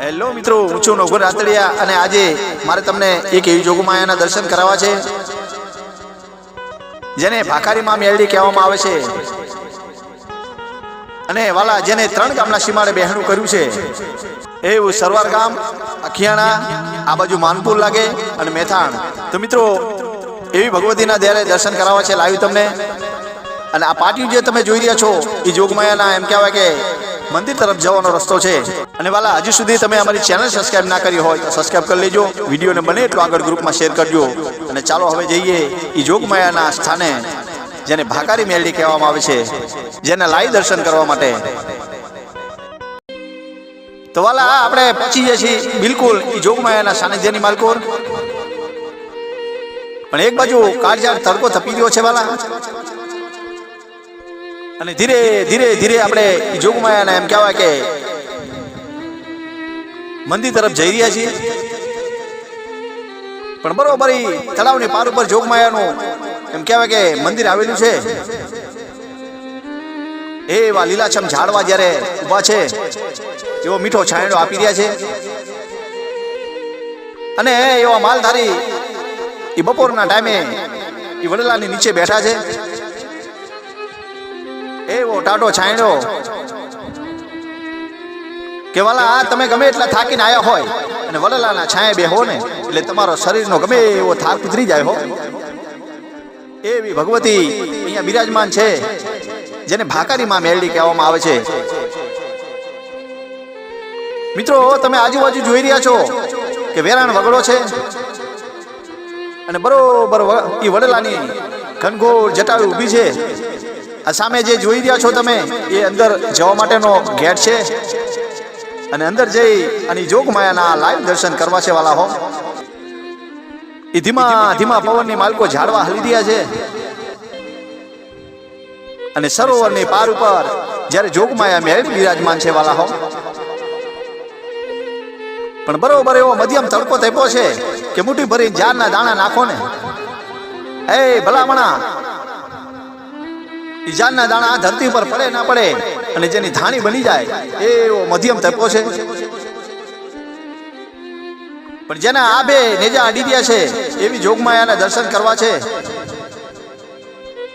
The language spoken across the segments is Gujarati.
હેલો મિત્રો, હું છું નોગર રાતડિયા અને આજે મારે તમને એક એવી જોગમાયાના દર્શન કરાવવા છે, જેને ભાખારીમાં મેલડી કહેવામાં આવે છે. અને વાલા, જેને ત્રણ ગામના સીમાડે બહેણું કર્યું છે. એવું સરવાર ગામ, અખિયાણા, આ બાજુ માનપુર લાગે અને મેથાણ. તો મિત્રો, એવી ભગવતીના ત્યારે દર્શન કરાવવા છે, લાવ્યું તમને. અને આ પાટિયું જે તમે જોઈ રહ્યા છો, એ જોગમાયાના એમ કહેવાય કે મંદિર તરફ જવાનો રસ્તો છે. અને વાલા, હજુ સુધી તમે અમારી ચેનલ સબસ્ક્રાઇબ ના કરી હોય, તો સબસ્ક્રાઇબ કરી લેજો. વિડીયોને બને એટલો આગળ ગ્રુપમાં શેર કરજો. અને ચાલો હવે જઈએ એ જોગમાયાના સ્થાને, જેને ભાકારી મેલડી કહેવામાં આવે છે, જેને લાઈવ દર્શન કરવા માટે. તો વાલા, આપણે પહોંચી જઈએ છીએ બિલકુલ એ જોગમાયાના સાનિધ્યની માલકોર. પણ એક બાજુ કાળજાળ તડકો તપી રહ્યો છે વાલા. અને ધીરે ધીરે ધીરે આપણે જોગમાયાને એમ કહેવાય કે મંદિર તરફ જઈ રહ્યા છીએ. પણ બરોબર તળાવની પાર ઉપર જોગમાયાનું એમ કહેવાય કે મંદિર આવેલું છે. એવા લીલાછમ ઝાડવા જ્યારે ઊભા છે, એવો મીઠો છાંયડો આપી રહ્યા છે. અને એવા માલધારી એ બપોરના ટાઈમે એ વડલાની નીચે બેઠા છે. એવો ટાટો છાંયડો. કે વાલા, આ તમે ગમે એટલા થાકીને આયા હોય અને વડલાના છાંયે બેહો ને, એટલે તમારો શરીરનો ગમે એવો થાક ઉતરી જાય હો. એવી ભગવતી અહીંયા બિરાજમાન છે, જેને ભાકારીમાં મેલડી કહેવામાં આવે છે. મિત્રો, તમે આજુબાજુ જોઈ રહ્યા છો કે વેરાણ વગડો છે અને બરોબર એ વડલાની ઘનઘોર જટાવી ઊભી છે. સામે જે જોઈ રહ્યા છો તમે, એ અંદર જવા માટેનો ગેટ છે. અને અંદર જઈ અને જોગમાયાના લાઈવ દર્શન કરવા છે વાલા હો. એ ધીમા ધીમા પવનની માલકો ઝાડવા હલી રહ્યા છે. અને સરોવરની પાર ઉપર જ્યારે જોગમાયા મેળ બિરાજમાન છે વાલા હો. પણ બરોબર એવો મધ્યમ તડકો તેપો છે કે મુઠ્ઠી ભરી જારના દાણા નાખો ને. એ ભલામણા ઈ દાણા ધરતી પર પડે ના પડે અને જેની ધાણી બની જાય એવો મધ્યમ તપો છે. પણ જેના આ બે નેજા અડી રહ્યા છે, એવી જોગમાયાના દર્શન કરવા છે.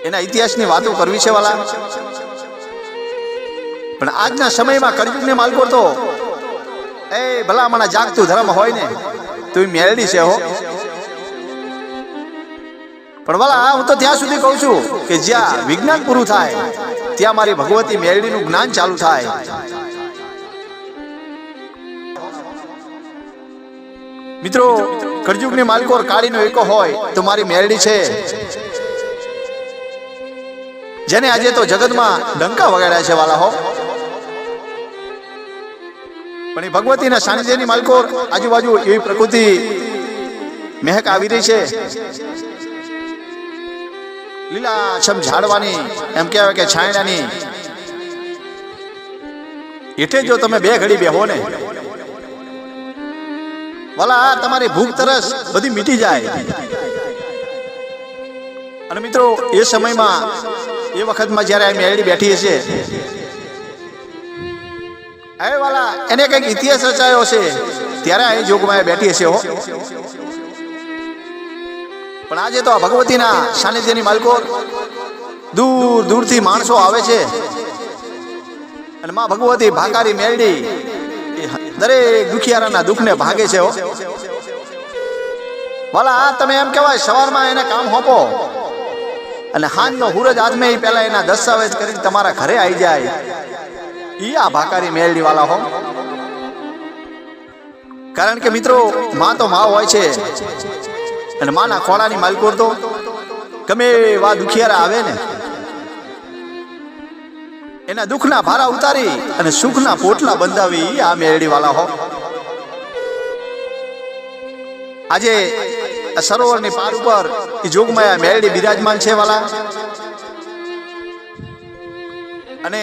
એના ઇતિહાસની વાતો કરવી છે વાલા. પણ આજના સમયમાં કળયુગને માલકો તો એ ભલામણા જાગતું ધર્મ હોય ને, તો એ મેળડી છે હો. પણ વાલા હું તો ત્યાં સુધી કહું છું કે જ્યાં વિજ્ઞાન પૂરું થાય, ત્યાં મારી ભગવતી મેળડીનું જ્ઞાન ચાલુ થાય. મિત્રો, કળયુગની માલકોર કાળીનો એકો હોય તો મારી મેરડી છે. જેને આજે તો જગતમાં ડંકા વગાડ્યા છે વાલા હો. પણ એ ભગવતીના સાનિધ્યની માલકોર આજુબાજુ એવી પ્રકૃતિ મહેક આવી રહી છે. લીલાછમ ઝાડવાની, એમ કહેવાય કે છાંયડાની. એટલે જો તમે બે ઘડી બેહો ને, વાલા, તમારી ભૂખ તરસ બધી મીટી જાય. અને મિત્રો, એ સમયમાં, એ વખતમાં જ્યારે આ મેળી બેઠી હશે એ વાલા, એને કંઈક ઇતિહાસ રચાયો છે ત્યારે અહીં જોગમાં બેઠી હશે હો. પણ આજે તો આ ભગવતીના સાનિધ્યની માલકો દૂર દૂરથી માણસો આવે છે. અને માં ભગવતી ભાકારી મેળડી એ દરેક દુખિયારાના દુઃખને ભાગે છે ભલા તમે એમ કહેવાય સવારમાં એને કામ હોપો. અને હાંજનો હુરજ આદમે ઈ પહેલા એના દસ્તાવેજ કરીને તમારા ઘરે આવી જાય. ઈ આ ભાકારી મેળડી વાલા હો. કારણ કે મિત્રો, માં તો માં હોય છે. અને માના ખોળાની માલકોર તો ગમે એવા દુખિયારા આવે ને, એના દુઃખના ભારા ઉતારી અને સુખના પોટલા બંધાવી આ મેરડી વાલા હો. આજે સરોવરની પાર ઉપર એ જોગમાયા મેરડી બિરાજમાન છે વાલા. અને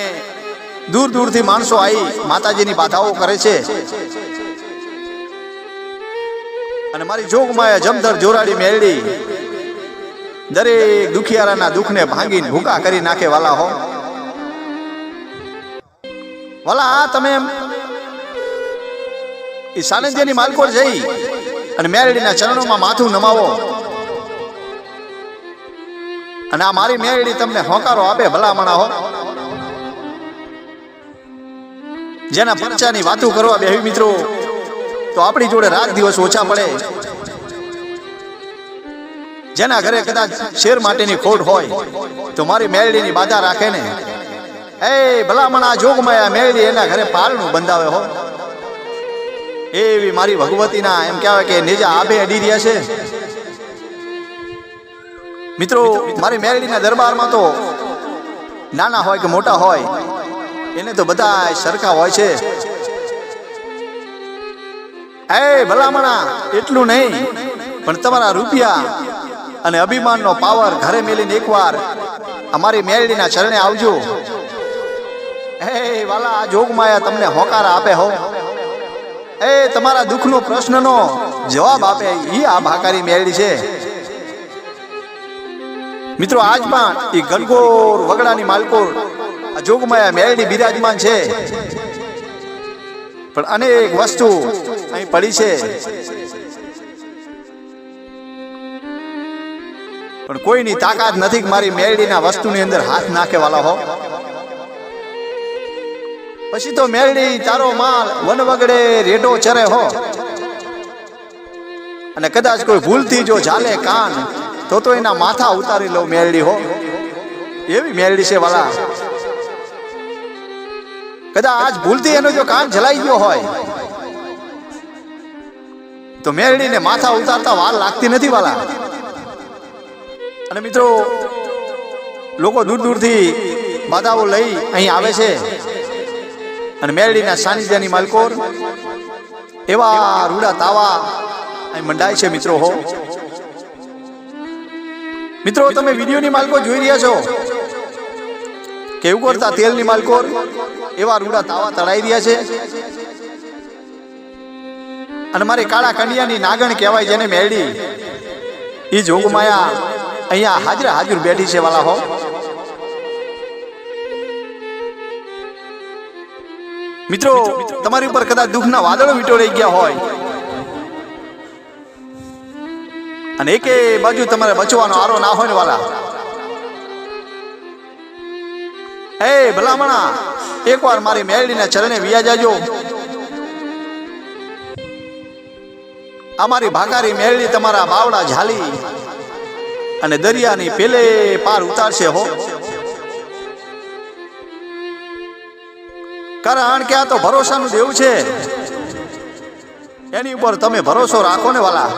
દૂર દૂરથી માણસો આવી માતાજીની બાધાઓ કરે છે. અને મારી જોગમાયા જમધર જોરાડી મેળડી દરેક દુખિયારાના દુઃખને ભાંગીને ભૂકા કરી નાખે, વાલા હો. વાલા, આ તમે એ સાનિધ્યની માલકોર જઈ અને મેરડીના ચરણોમાં માથું નમાવો. અને આ મારી મેરડી તમને હોકારો આપે, ભલામણા હો. જેના પરચાની વાતો કરવા બે મિત્રો. તો આપણી જોડે રાત દિવસ ઓછા પડે. જેના ઘરે કદાચ શેર માટેની ખોટ હોય, તો મારી મેરડીની બાધા રાખે ને. એ ભલામણ આ જોગમાં આ મેરડી એના ઘરે પારણું બંધાવે હો. એવી મારી ભગવતીના એમ કહેવાય કે નેજા આભે અડી રહ્યા છે. મિત્રો, મારી મેરડીના દરબારમાં તો નાના હોય કે મોટા હોય, એને તો બધા સરખા હોય છે. એ ભલામણા, એટલું નહીં, પણ તમારા રૂપિયા અને અભિમાનનો પાવર ઘરે મેલીને એકવાર અમારી મેરડીના ચરણે આવજો. હે વાલા, આ જોગમાયા તમને હોકાર આપે હો. એ તમારા દુઃખનો પ્રશ્નનો જવાબ આપે એ આ ભાકારી મેરડી છે. મિત્રો, આજ પણ એ ગણગોર વગડાની માલકોર આ જોગમાયા મેરડી બિરાજમાન છે. પણ અનેક વસ્તુ અહીં પડી છે. પણ કોઈની તાકાત નથી મારી મેરડીના વસ્તુની અંદર હાથ નાખે વાલા હો. પછી તો મેરડી તારો માલ વન વગડે રેડો ચરે હો. અને કદાચ કોઈ ભૂલથી જો ઝાલે કાન, તો તો એના માથા ઉતારી લો મેરડી હો. એવી મેરડી છે વાલા. કદાચ આજ ભૂલથી એનો જો કાન જલાઈ ગયો હોય તો મેરડીને માથા ઉતારતા વાર લાગતી નથી, વાલા. અને મિત્રો, લોકો દૂર દૂરથી બાધાઓ લઈ અહીં આવે છે. અને મેરડીના સાનિધ્યની માલકોર એવા રૂડા તાવા અહીં મંડાય છે, મિત્રો, હો. મિત્રો, તમે વિડીયોની માલકો જોઈ રહ્યા છો કેવું કરતા તેલની માલકોર એવા રૂડા તાવા તળાઈ રહ્યા છે. અને મારી કાળા કંડિયાની નાગણ કહેવાય જેને મેળી. એ જોગમાયા અહીંયા હાજર હાજર બેઠી છે વાલા હો. મિત્રો, તમારી ઉપર કદાચ દુઃખના વાદળો વીટોળાઈ ગયા હોય. અને એકે બાજુ તમારે બચવાનો આરો ના હોય ને વાલા. એ ભલામણા, એકવાર મારી મેળીના ચરણે વિયા જાજો અમારી ભાગારી મેરડી તમારા બાવડા ઝાલી અને દરિયાની પેલે પાર ઉતારશે હો. કારણ કે આ તો ભરોસાનું દેવ છે. એની ઉપર તમે ભરોસો રાખો ને વાલા.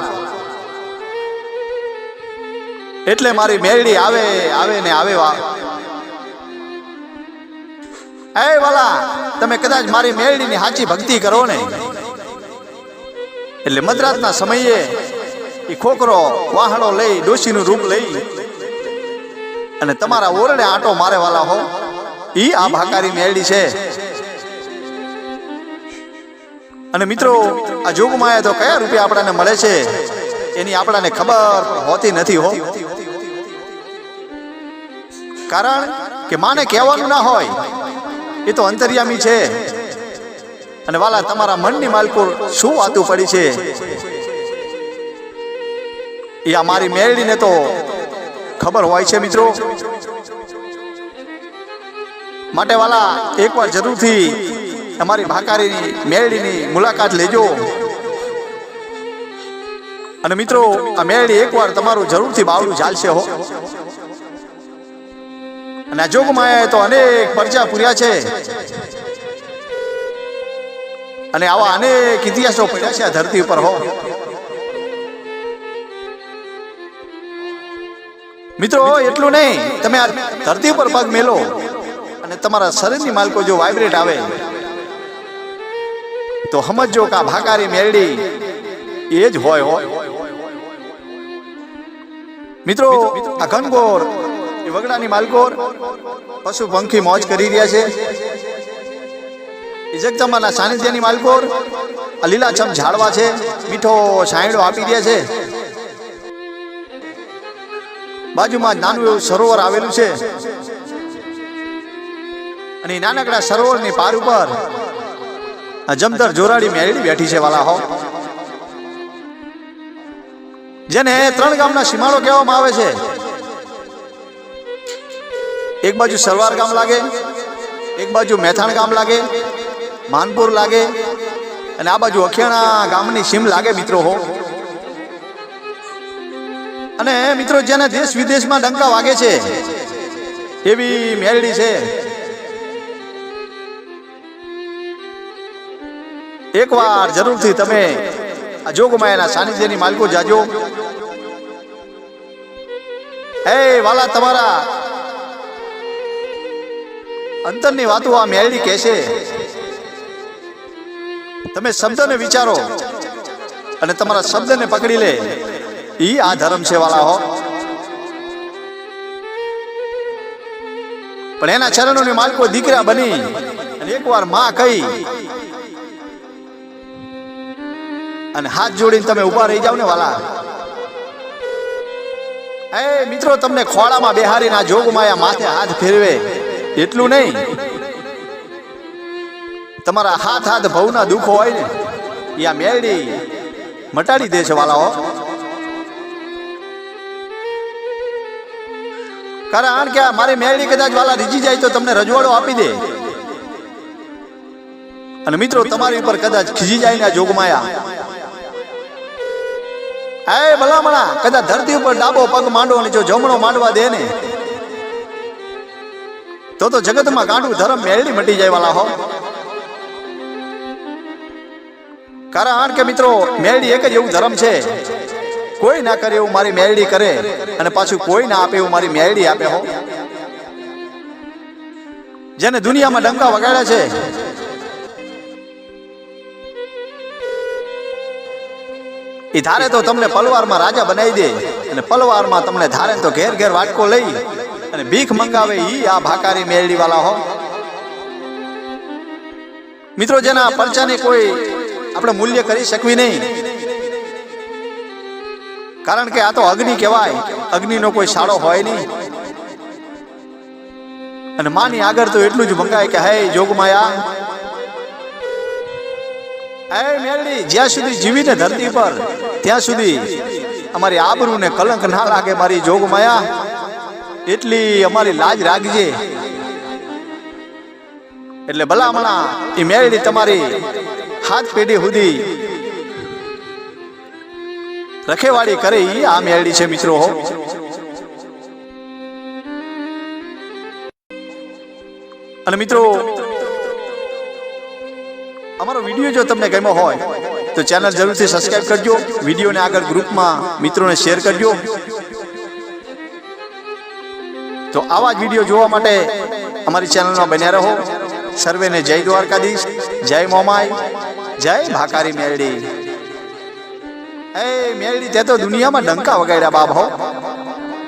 એટલે મારી મેરડી આવે આવે ને આવે વા. એ વાલા, તમે કદાચ મારી મેરડીની સાચી ભક્તિ કરો ને. એટલે મધરાતના સમયે એ ખોકરો વાહણો લઈ, ડોશીનું રૂપ લઈ અને તમારા ઓરડે આંટો મારે વાલા હો. ઈ આ ભાકારી મેળી છે. અને મિત્રો, આ જોગમાયા તો કયા રૂપિયા આપણાને મળે છે? એની આપણાને ખબર હોતી નથી હો. કારણ કે માને કહેવાનું ના હોય. એ તો અંતર્યામી છે. અને વાલા, તમારા મનની માલકો શું વાતું પડી છે? એ આ મારી મેળડીને તો ખબર હોય છે મિત્રો. માટે વાલા, એકવાર જરૂરથી અમારી ભાકારીની મેરડીની મુલાકાત લેજો. અને મિત્રો, આ મેળી એકવાર તમારું જરૂરથી બાવડું ચાલશે હો. અને આ જોગમાયાએ તો અનેક પરચા પૂર્યા છે. અને આવા અનેક ઇતિહાસો પડ્યા છે આ ધરતી ઉપર, હો. મિત્રો, એટલું નહીં. તમે આ ધરતી ઉપર પગ મેલો અને તમારા શરીરની માલકો જો વાઇબ્રેટ આવે, તો સમજો કે આ ભાકારી મેરડી એ જ હોય હોય મિત્રો, આ ઘનગોર વગડાની માલકોર પશુ પંખી મોજ કરી રહ્યા છે. જગદંબાના સાનિધ્યની માલકોર. આ લીલાછમ ઝાડવા છે. મીઠો છાંયડો આપી દે છે. બાજુમાં નાનું એવું સરોવર આવેલું છે. અને નાનકડા સરોવરની પાર ઉપર આ જમદર જોરાડી મેળી બેઠી છે વાલા હો. જેને ત્રણ ગામના સીમાડો કહેવામાં આવે છે. એક બાજુ સરવાર ગામ લાગે, એક બાજુ મેથાણ ગામ લાગે માનપુર લાગે અને આ બાજુ અખિયાણા ગામની સીમ લાગે મિત્રો હો. અને મિત્રો જેને દેશ વિદેશમાં ડંકા વાગે છે, એવી મેલડી છે. એકવાર જરૂરથી તમે આ જોગમાયાના સાનિધ્યની માલિકો જાજો. એ વાલા તમારા. અંતરની વાતો આ મેળડી કહેશે. તમે શબ્દને વિચારો અને તમારા શબ્દને પકડી લે. ઈ આ ધર્મ વાલા હો. પણ એના ચરણોની માલકો દીકરા બની અને એકવારમાં કહી અને હાથ જોડીને તમે ઊભા રહી જાવ ને વાલા. એ મિત્રો, તમને ખોળામાં બેહારીના જોગમાયા માથે હાથ ફેરવે. એટલું નહીં. તમારા હાથ હાથ ભવના દુઃખો હોય ને એ આ મેળડી મટાડી દે છે વાલાઓ. કારણ કે મારી મેળી કદાચ વાલા રીજી જાય તો તમને રજવાડો આપી દે. અને મિત્રો, તમારી ઉપર કદાચ ખીજી જાય ને જોગમાયા એ ભલામણા, કદાચ ધરતી ઉપર ડાબો પગ માંડો અને જો જમણો માંડવા દે ને, તો તો જગતમાં ગાંડું ધર્મ મેળી મટી જાય વાલા હો. કારણ કે મિત્રો મેળડી એક જ એવું ધર્મ છે. કોઈ ના કરે એવું મારી મેળડી કરે અને પાછું કોઈ ના આપે એવું મારી મેળડી આપે હો. જેને દુનિયામાં ડંકા વગાડ્યા છે. એ ધારે તો તમને પલવારમાં રાજા બનાવી દે અને પલવારમાં તમને ધારે તો ઘેર ઘેર વાટકો લઈ અને ભીખ મંગાવે ઈ આ ભાકારી મેળડી વાળા હો. મિત્રો, જેના પરચાને કોઈ આપણે મૂલ્ય કરી શકવી નહીં. કારણ કે આ તો અગ્નિ કહેવાય. અગ્નિનો કોઈ સાળો હોય નહીં. અને માની આગળ તો એટલું જ મંગાય કે, હે જોગમાયા, હે મેરડી જ્યાં સુધી જીવીને ધરતી પર, ત્યાં સુધી અમારી આબરૂ ને કલંક ના લાગે મારી જોગમાયા. એટલી અમારી લાજ રાખજે. એટલે ભલામણા એ મેરડી તમારી હાથ પેઢી સુધી રખેવાળી કરી આ મેરડી છે મિત્રો. અને મિત્રો, અમારો વીડિયો જો તમને ગમ્યો હોય, તો ચેનલ જરૂરથી સબસ્ક્રાઇબ કરજો. વિડીયોને આગળ ગ્રુપમાં મિત્રોને શેર કરજો. તો આવા જ વીડિયો જોવા માટે અમારી ચેનલમાં બન્યા રહો. સર્વેને જય દ્વારકાધીશ, જય મોમાઈ. જય ભાકારી મેરડી. એ મેરડી તે તો દુનિયામાં ડંકા વગાડ્યા બાપ હો.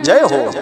જય હો.